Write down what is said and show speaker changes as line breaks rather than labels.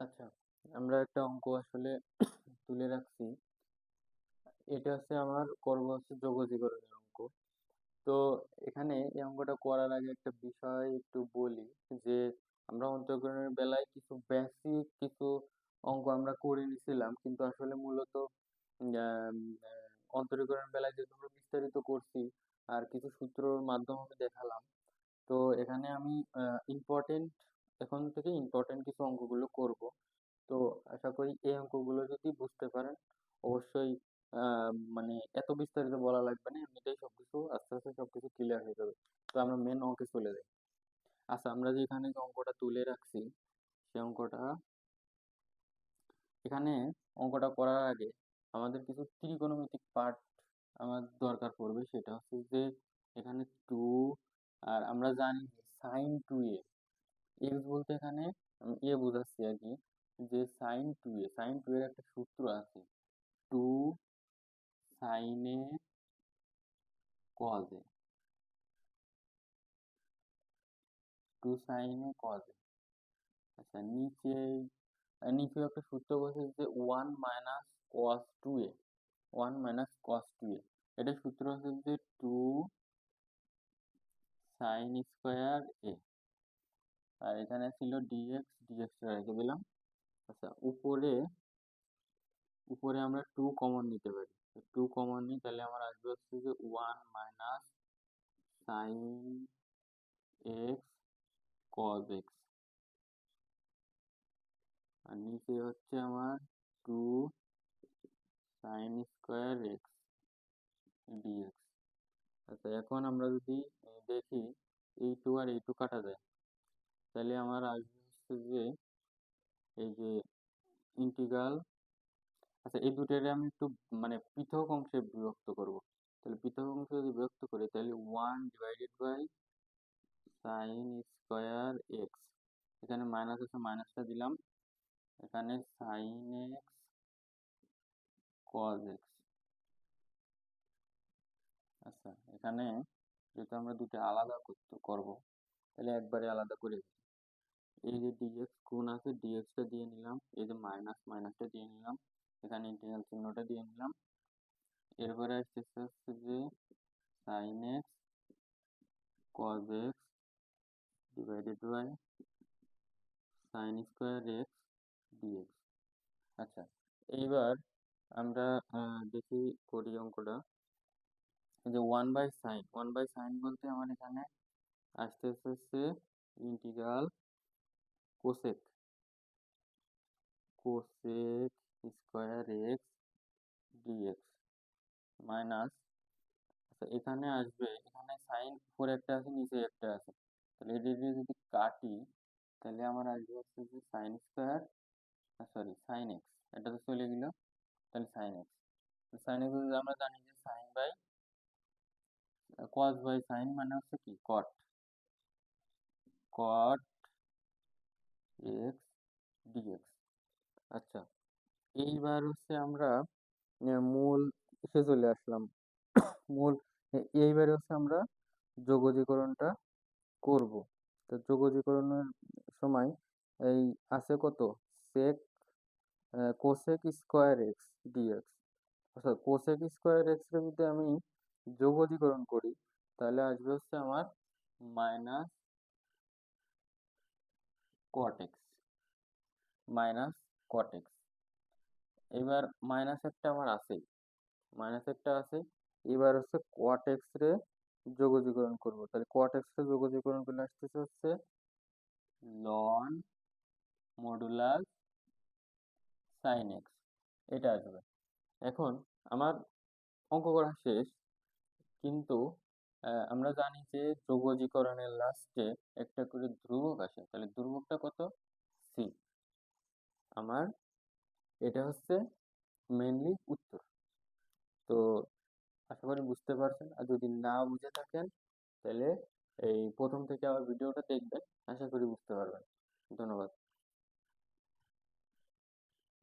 আচ্ছা আমরা একটা অঙ্ক আসলে তুলে রাখছি। এটা হচ্ছে আমার করব হচ্ছে যোগজীকরণের অঙ্ক। তো এখানে এই অঙ্কটা করার আগে একটা বিষয় একটু বলি যে আমরা অন্তরীকরণের বেলায় কিছু বেসিক কিছু অঙ্ক আমরা করে নিছিলাম কিন্তু আসলে মূলত আহ, অন্তরীকরণের বেলায় যেহেতু আমরা বিস্তারিত করছি আর কিছু সূত্রর মাধ্যমে দেখালাম তো এখানে আমি ইম্পর্টেন্ট এখন থেকে ইম্পর্টেন্ট কিছু অঙ্কগুলো করব। তো আশা করি এই অঙ্কগুলো যদি বুঝতে পারেন, অবশ্যই মানে এত বিস্তারিত বলা লাগবে না, এমনিতেই সবকিছু আস্তে আস্তে সবকিছু ক্লিয়ার হয়ে যাবে। তো আমরা মেন অঙ্কে চলে যাই। আচ্ছা আমরা যে এখানে অঙ্কটা তুলে রাখছি সেই অঙ্কটা, এখানে অঙ্কটা করার আগে আমাদের কিছু ত্রিকোণমিতিক পার্ট আমার দরকার পড়বে, সেটা হচ্ছে যে এখানে টু আর আমরা জানি সাইন টু এ এক্স বলতে এখানে আমি এ বোঝাচ্ছি আর কি যে sine two A sine two এর একটা সূত্র আছে। টু সাইনে কজ টু সাইনে কজ আচ্ছা নিচে নিচে একটা সূত্র বলছে যে one minus cos two A one minus cos two A. এটা সূত্র হচ্ছে যে টু সাইন স্কোয়ার এ। আর এখানে ছিল ডিএক্স ডিএক্সটা রেখে দিলাম। আচ্ছা উপরে উপরে আমরা টু কমন নিতে পারি। টু কমন নিই তাহলে আমার আসবে হচ্ছে যে one minus sine x cos x আর নিচে হচ্ছে আমার two sine square x dx আচ্ছা এখন আমরা যদি দেখি, এই টু আর এই টু কাটা যায়। তাহলে আমার আসবে হচ্ছে যে, এই যে ইন্টিগ্রাল আচ্ছা এই দুটোরে আমি একটু মানে পৃথক অংশে বিভক্ত করব। তাহলে পৃথক অংশে যদি বিভক্ত করি, তাহলে one divided by sine square x এখানে মাইনাস আছে মাইনাসটা দিলাম। এখানে সাইন এক্স কজ এক্স আচ্ছা এখানে যেহেতু আমরা দুটো আলাদা করতে, করব, তাহলে একবারে আলাদা করে এই যে ডিএক্স গুণ আছে ডিএক্সটা দিয়ে নিলাম। এই যে মাইনাস মাইনাসটা দিয়ে নিলাম। এখানে ইন্টিগ্রাল চিহ্নটা দিয়ে নিলাম। এরপরে আসতেছে হচ্ছে যে sine x cos x divided by sine square x dx আচ্ছা এইবার আমরা দেখি করি অঙ্কটা। যে one by sine one by sine বলতে আমার এখানে আসতে হচ্ছে integral cosec cosec square x dx minus এখানে আসবে, এখানে সাইন উপরে একটা আছে, নিচে একটা আছে। তাহলে এটা যদি কাটি, তাহলে আমার আসবে হচ্ছে যে sine square sorry sine x এটা তো চলে গেল, তাহলে সাইন এক্স সাইন এক্স আমরা জানি যে sine by cos by sine মানে হচ্ছে কি? কট কট এক্স ডিএক্স আচ্ছা এইবার হচ্ছে আমরা মূল এসে চলে আসলাম। মূল এইবারে হচ্ছে আমরা যোগজীকরণটা করব। তো যোগজীকরণের সময় এই আছে কত? Sec cosec square x dx অর্থাৎ কোসেক স্কোয়ার এক্সকে যদি আমি যোগজীকরণ করি তাহলে আসবে হচ্ছে আমার মাইনাস কটেক্স মাইনাস কটেক্স এবার মাইনাস একটা আমার আছেই মাইনাস একটা আছে, এবার হচ্ছে কোয়াটেক্স রে যোগজীকরণ করব। তাহলে কোয়াটেক্স রে যোগজীকরণ করলে আসতেছে হচ্ছে লন মডুলাস সাইন এক্স এটা আসবে। এখন আমার অঙ্ক করা শেষ, কিন্তু আমরা জানি যে যোগজীকরণের লাস্টে একটা করে ধ্রুবক আসে। তাহলে ধ্রুবকটা কত? সি আমার এটা হচ্ছে মেনলি উত্তর। তো আশা করি বুঝতে পারছেন। আর যদি না বুঝে থাকেন, তাহলে এই প্রথম থেকে আবার ভিডিওটা দেখবেন। আশা করি বুঝতে পারবেন। ধন্যবাদ।